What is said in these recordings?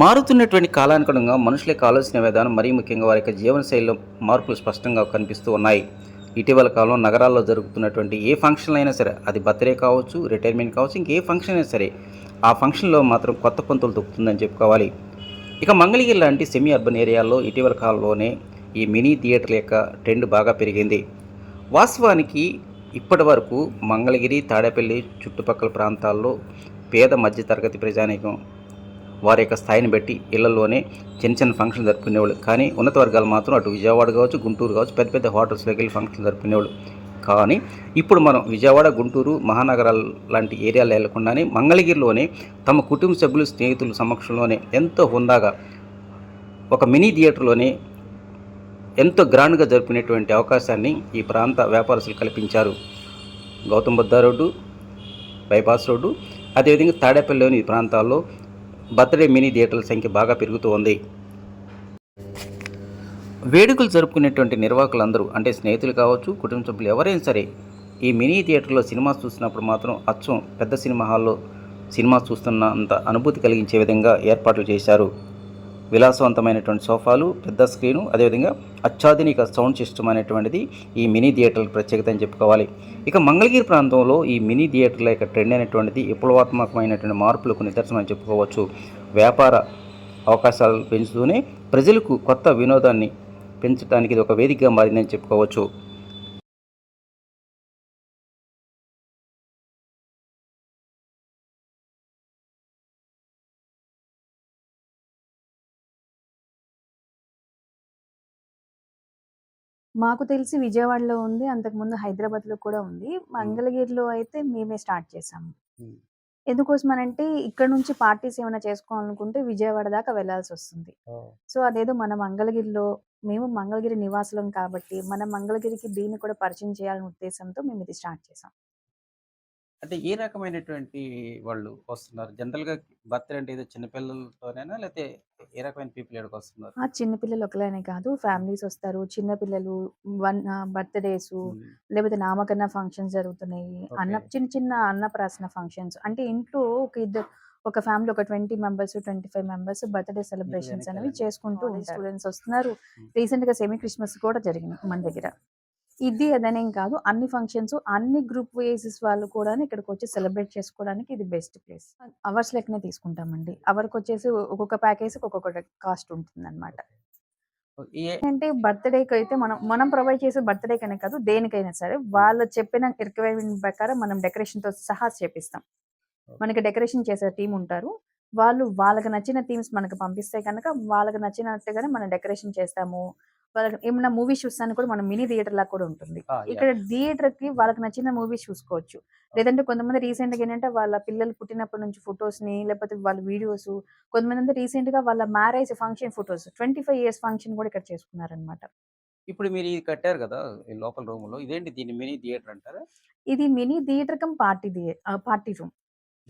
మారుతున్నటువంటి కాలానుగుణంగా మనుషుల యొక్క ఆలోచన విధానం మరీ ముఖ్యంగా వారి యొక్క జీవనశైలిలో మార్పులు స్పష్టంగా కనిపిస్తూ ఉన్నాయి. ఇటీవల కాలంలో నగరాల్లో జరుగుతున్నటువంటి ఏ ఫంక్షన్ అయినా సరే అది బర్త్డే కావచ్చు రిటైర్మెంట్ కావచ్చు ఇంకే ఫంక్షన్ అయినా సరే ఆ ఫంక్షన్లో మాత్రం కొత్త పంతులు దొక్కుతుందని చెప్పుకోవాలి. ఇక మంగళగిరి లాంటి సెమీ అర్బన్ ఏరియాల్లో ఇటీవల కాలంలోనే ఈ మినీ థియేటర్ల యొక్క ట్రెండ్ బాగా పెరిగింది. వాస్తవానికి ఇప్పటి వరకు మంగళగిరి తాడేపల్లి చుట్టుపక్కల ప్రాంతాల్లో పేద మధ్యతరగతి ప్రజానీకం వారి యొక్క స్థాయిని బట్టి ఇళ్ళలోనే చిన్న చిన్న ఫంక్షన్ జరుపుకునేవాళ్ళు. కానీ ఉన్నత వర్గాలు మాత్రం అటు విజయవాడ కావచ్చు గుంటూరు కావచ్చు పెద్ద పెద్ద హోటల్స్లోకి వెళ్ళి ఫంక్షన్ జరుపుకునేవాళ్ళు. కానీ ఇప్పుడు మనం విజయవాడ గుంటూరు మహానగరాలు లాంటి ఏరియాలు వెళ్ళకుండానే మంగళగిరిలోనే తమ కుటుంబ సభ్యులు స్నేహితుల సమక్షంలోనే ఎంతో హుందాగా ఒక మినీ థియేటర్లోనే ఎంతో గ్రాండ్గా జరిపినటువంటి అవకాశాన్ని ఈ ప్రాంత వ్యాపారస్తులు కల్పించారు. Gautam Buddha road bypass road అదేవిధంగా తాడేపల్లిలోని ఈ ప్రాంతాల్లో బర్త్డే మినీ థియేటర్ల సంఖ్య బాగా పెరుగుతూ ఉంది. వేడుకలు జరుపుకునేటువంటి నిర్వాహకులందరూ అంటే స్నేహితులు కావచ్చు కుటుంబ సభ్యులు ఎవరైనా సరే ఈ మినీ థియేటర్లో సినిమా చూసినప్పుడు మాత్రం అచ్చం పెద్ద సినిమా హాల్లో సినిమా చూస్తున్నంత అనుభూతి కలిగించే విధంగా ఏర్పాట్లు చేశారు. విలాసవంతమైనటువంటి సోఫాలు పెద్ద స్క్రీను అదేవిధంగా అత్యాధునిక సౌండ్ సిస్టమ్ అనేటువంటిది ఈ మినీ థియేటర్ ప్రత్యేకత అని చెప్పుకోవాలి. ఇక మంగళగిరి ప్రాంతంలో ఈ మినీ థియేటర్ల యొక్క ట్రెండ్ అనేటువంటిది విప్లవాత్మకమైనటువంటి మార్పులకు నిదర్శనం అని చెప్పుకోవచ్చు. వ్యాపార అవకాశాలు పెంచుతూనే ప్రజలకు కొత్త వినోదాన్ని పెంచడానికి ఇది ఒక వేదికగా మారిందని చెప్పుకోవచ్చు. మాకు తెలిసి విజయవాడలో ఉంది. అంతకుముందు హైదరాబాద్‌లో కూడా ఉంది. మంగళగిరిలో అయితే మేమే స్టార్ట్ చేసాము. హ్మ్. ఎందుకోసమనంటే ఇక్కడ నుంచి పార్టీస్ ఏమైనా చేసుకోవాలనుకుంటే విజయవాడ దాకా వెళ్ళాల్సొస్తుంది. సో, అదేదో మన మంగళగిరిలో మేము మంగళగిరి నివాసులం కాబట్టి మన మంగళగిరికి దీన్ని కూడా పరిచయం చేయాలనే ఉద్దేశంతో మేము ఇది స్టార్ట్ చేసాం. అంటే ఏ రకమైనటువంటి వాళ్ళు వస్తున్నారు? జనరల్‌గా బర్త్‌డే అంటే ఏదో చిన్న పిల్లలతోనేనా? లేతే ఏ రకమైన పీపుల్ ఇక్కడికి వస్తున్నారు? ఆ! చిన్న పిల్లలు ఒకళ్ళనే కాదు ఫ్యామిలీస్ వస్తారు. చిన్న పిల్లలు వన్ బర్త్‌డేసు. లేకపోతే నామకరణ ఫంక్షన్స్ జరుగుతున్నాయి. అన్న. చిన్న చిన్న అన్నప్రాసన ఫంక్షన్స్ అంటే ఇంట్లో ఒక ఇద్దరు ఒక ఫ్యామిలీ ఒక 20 మెంబర్స్, 25 మెంబర్స్ బర్త్‌డే సెలబ్రేషన్స్ అనేవి. చేసుకుంటూ. స్టూడెంట్స్ వస్తున్నారు. హ్మ్. రీసెంట్‌గా సెమీ క్రిస్మస్ కూడా జరిగింది మన దగ్గర. ఇది అదనేం కాదు. అన్ని ఫంక్షన్స్ అన్ని గ్రూప్ వేసెస్ వాళ్ళు కూడాను ఇక్కడికొచ్చి సెలబ్రేట్ చేసుకోవడానికి ఇది బెస్ట్ ప్లేస్. అవర్స్ లెక్కనే తీసుకుంటామండి. అవర్‌కొచ్చేసి ఒక్కొక్క ప్యాకేజ్‌కి ఒక్కొక్క కాస్ట్ ఉంటుందన్నమాట. ఏ అంటే బర్త్‌డేకైతే మనం మనం ప్రొవైడ్ చేసే బర్త్‌డేకనే కాదు దేనికైనా సరే వాళ్ళు చెప్పిన రిక్వైర్మెంట్ ప్రకారం మనం డెకరేషన్‌తో సహా చేపిస్తాం. మనకి డెకరేషన్ చేసే టీమ్ ఉంటారు. వాళ్ళు వాళ్ళకి నచ్చిన థీమ్స్ మనకు పంపిస్తే గనక వాళ్ళకి నచ్చినట్టుగానే మనం డెకరేషన్ చేస్తాము. వాళ్ళకి ఏమన్నా మూవీస్ చూస్తానికి కూడా మనం మినీ థియేటర్ లాగా కూడా ఉంటుంది. ఇక్కడ థియేటర్‌కి వాళ్ళకి నచ్చిన మూవీస్ చూసుకోవచ్చు. లేదంటే కొంతమంది రీసెంట్‌గా ఏంటంటే వాళ్ళ పిల్లలు పుట్టినప్పటి నుంచి ఫోటోస్‌ని లేకపోతే వాళ్ళ వీడియోస్ కొంతమంది రీసెంట్‌గా వాళ్ళ marriage function photos 25 years function కూడా ఇక్కడ చేసుకున్నారన్నమాట. ఇప్పుడు మీరు ఇది కట్టారు! ఈ లోపల రూమ్‌లో. ఇదేంటి దీన్ని మినీ థియేటర్ అంటారా? ఇది mini theatre cum party party room.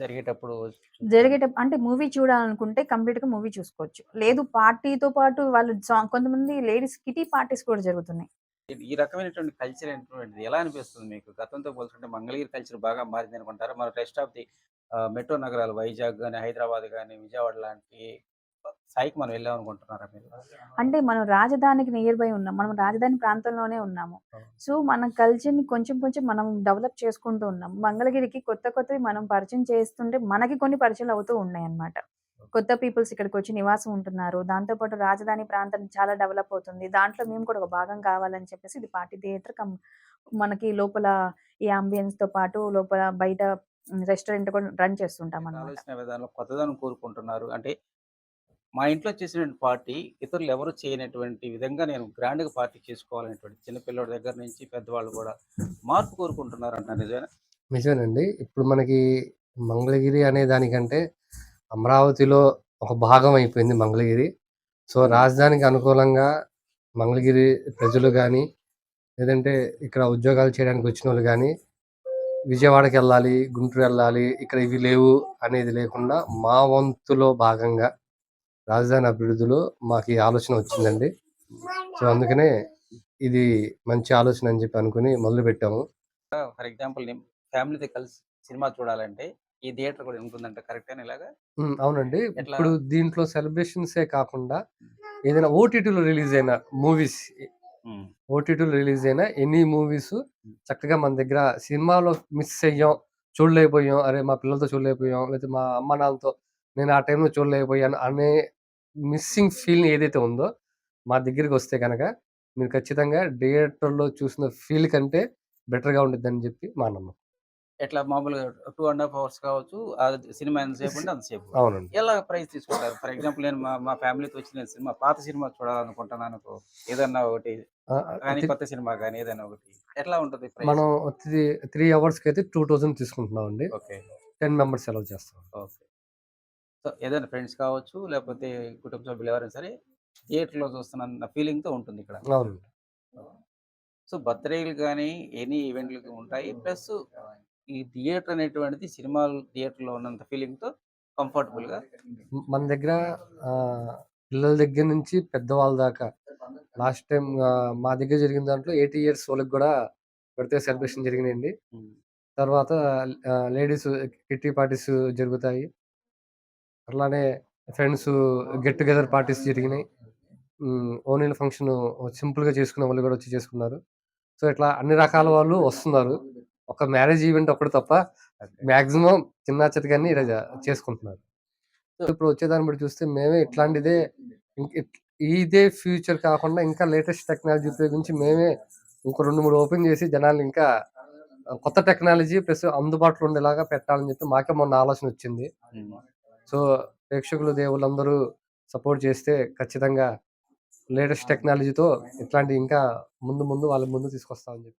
జరిగేటప్పుడు చూసుకోవడానికి. జరిగేటప్ అంటే మూవీ చూడాలనుకుంటే కంప్లీట్‌గా మూవీ చూసుకోవచ్చు. లేదు పార్టీతో పాటు వాళ్ళు సాంగ్ కొంతమంది లేడీస్ కిటీ పార్టీస్ కూడా జరుగుతున్నాయి. ఈ రకమైనటువంటి కల్చర్ అనేటువంటిది ఎలా అనిపిస్తుంది మీకు? గతంతో పోల్చుకుంటే మంగళగిరి కల్చర్ బాగా మారిందనుకుంటారా? మన రెస్ట్ ఆఫ్ ది మెట్రో నగరాలు వైజాగ్ గాని, హైదరాబాద్ గాని, విజయవాడ లాంటి స్థాయికి మనం వెళ్ళామనుకుంటున్నారా మీరు? అంటే మనం రాజధానికి నియర్ బై ఉన్నాం. మనం రాజధాని ప్రాంతంలోనే ఉన్నాము. సో, మన కల్చర్‌ని కొంచెం కొంచెం మనం డెవలప్ చేసుకుంటూ ఉన్నాం. మంగళగిరికి కొత్త కొత్తవి మనం పరిచయం చేస్తుంటే మనకి కొన్ని పరిచయాలు అవుతూ ఉన్నాయన్నమాట. కొత్త పీపుల్స్ ఇక్కడికొచ్చి నివాసం ఉంటున్నారు. దాంతో పాటు రాజధాని ప్రాంతం చాలా డెవలప్ అవుతుంది. దాంట్లో మేము కూడా ఒక భాగం కావాలని చెప్పేసి ఇది పార్టీ థియేటర్ కమ్ మనకి లోపల ఈ యాంబియన్స్‌తో పాటు లోపల బయట రెస్టారెంట్ కూడా రన్ విధానంలో కొత్తదనం కోరుకుంటున్నారు. అంటే మా ఇంట్లో చేసినటువంటి పార్టీ ఇతరులు ఎవరు చేయనటువంటి విధంగా నేను గ్రాండ్‌గా పార్టీ చేసుకోవాలనేటువంటి చిన్న పిల్లోడి దగ్గర నుంచి పెద్దవాళ్ళు కూడా మార్పు కోరుకుంటున్నారు అంటున్నారు నిజమేనా? నిజమేనండి. ఇప్పుడు మనకి మంగళగిరి అనే దానికంటే అమరావతిలో ఒక భాగం అయిపోయింది మంగళగిరి. సో. రాజధానికి అనుకూలంగా మంగళగిరి ప్రజలు గాని, లేదంటే ఇక్కడ ఉద్యోగాలు చేయడానికి వచ్చినోళ్ళు గాని, విజయవాడకెళ్ళాలి, గుంటూరెళ్ళాలి, ఇక్కడ ఇవి లేవు అనేది లేకుండా మా వంతులో భాగంగా రాజధాని అభివృద్ధిలో మాకీ ఆలోచన వచ్చిందండి. సో, అందుకనే ఇది మంచి ఆలోచన అని చెప్పి అనుకుని మొదలుపెట్టాము. ఫర్ ఎగ్జాంపుల్ ఫ్యామిలీతో కలిసి సినిమా చూడాలంటే ఈ థియేటర్ కూడా ఉంటుందంట కరెక్టేనా ఇలాగా హ్మ్. అవునండి. ఇప్పుడు దీంట్లో సెలబ్రేషన్సే కాకుండా ఏదైనా ఓటీటీలో రిలీజ్ అయిన మూవీస్. ఓటీటీలో రిలీజ్ అయిన ఎనీ మూవీస్ చక్కగా మన దగ్గర సినిమాలో మిస్ అయ్యాం, చూడలేకపోయాం. అరే! మా పిల్లలతో చూడలేకపోయాం. లేకపోతే మా అమ్మ నాన్నలతో నేను ఆ టైంలో చూడలేకపోయాను అనే మిస్సింగ్ ఫీలింగ్ ఏదైతే ఉందో మా దగ్గరికొస్తే గనక మీరు ఖచ్చితంగా థియేటర్‌లో చూసిన ఫీల్ కంటే బెటర్‌గా ఉండిద్దని చెప్పి మా నమ్మకం. ఎట్లా మామూలుగా 2 ½ అవర్స్ కావచ్చు. అది సినిమా ఎంతసేపు ఉంటే అంతసేపు. అవునండి. ఎలా ప్రైస్ తీసుకుంటారు? ఫర్ ఎగ్జాంపుల్ నేను మా మా ఫ్యామిలీతో వచ్చి నేను సినిమా పాత సినిమా చూడాలనుకుంటున్నాను. ఏదన్నా ఒకటి ఆ! కానీ కొత్త సినిమా గాని ఏదైనా ఒకటి. ఎట్లా ఉంటది? మనం త్రీ 3 అవర్స్‌కైతే 2000 తీసుకుంటున్నామండి. ఓకే. 10 మెంబర్స్ అలౌ చేస్తాం. ఓకే. సో, ఏదైనా ఫ్రెండ్స్ కావచ్చు, లేకపోతే కుటుంబ సభ్యులు ఎవరైనా సరే థియేటర్‌లో చూస్తున్న ఫీలింగ్‌తో ఉంటుంది ఇక్కడ. సో, బర్త్‌డేలు గాని, ఎనీ ఈవెంట్‌లు ఉంటాయి. ప్లస్ ఈ థియేటర్ అనేటువంటిది సినిమాలు థియేటర్‌లో ఉన్నంత ఫీలింగ్‌తో కంఫర్టబుల్‌గా మన దగ్గర పిల్లల దగ్గర నుంచి పెద్దవాళ్ళ దాకా లాస్ట్ ఆహ్, మా దగ్గర జరిగిన దాంట్లో 80 ఇయర్స్ వాళ్ళకి గూడా బర్త్‌డే సెలబ్రేషన్ జరిగినాయండి. తర్వాత లేడీస్ కిట్టి పార్టీస్ జరుగుతాయి. అట్లానే ఫ్రెండ్స్ గెట్ టుగెదర్ పార్టీస్ జరిగినాయి. ఓణీల ఫంక్షను సింపుల్‌గా చేసుకునే వాళ్ళు గూడా వచ్చి చేసుకున్నారు. సో, ఇట్లా అన్ని రకాల వాళ్ళు వస్తున్నారు. ఒక మ్యారేజ్ ఈవెంట్ ఒక్కటి తప్ప మాక్సిమం చిన్నా చితకన్నీ ఇలా చేసుకుంటున్నారు. సో, ఇప్పుడు వచ్చేదాన్ని బట్టి చూస్తే మేమే ఇట్లాంటిదే ఇదే ఫ్యూచర్ కాకుండా ఇంకా లేటెస్ట్ టెక్నాలజీ ఉపయోగించి మేమే ఇంకో 2, 3 ఓపెన్ చేసి జనాల్ని ఇంకా కొత్త టెక్నాలజీ ప్లస్ అందుబాటులో ఉండేలాగా పెట్టాలని చెప్పి మాకే మొన్న ఆలోచనొచ్చింది. హ్మ్. సో, ప్రేక్షకులు, దేవుళ్ళందరూ సపోర్ట్ చేస్తే ఖచ్చితంగా లేటెస్ట్ టెక్నాలజీతో ఇట్లాంటివి ఇంకా ముందు ముందు వాళ్ళ ముందుకు తీసుకొస్తామని చెప్పి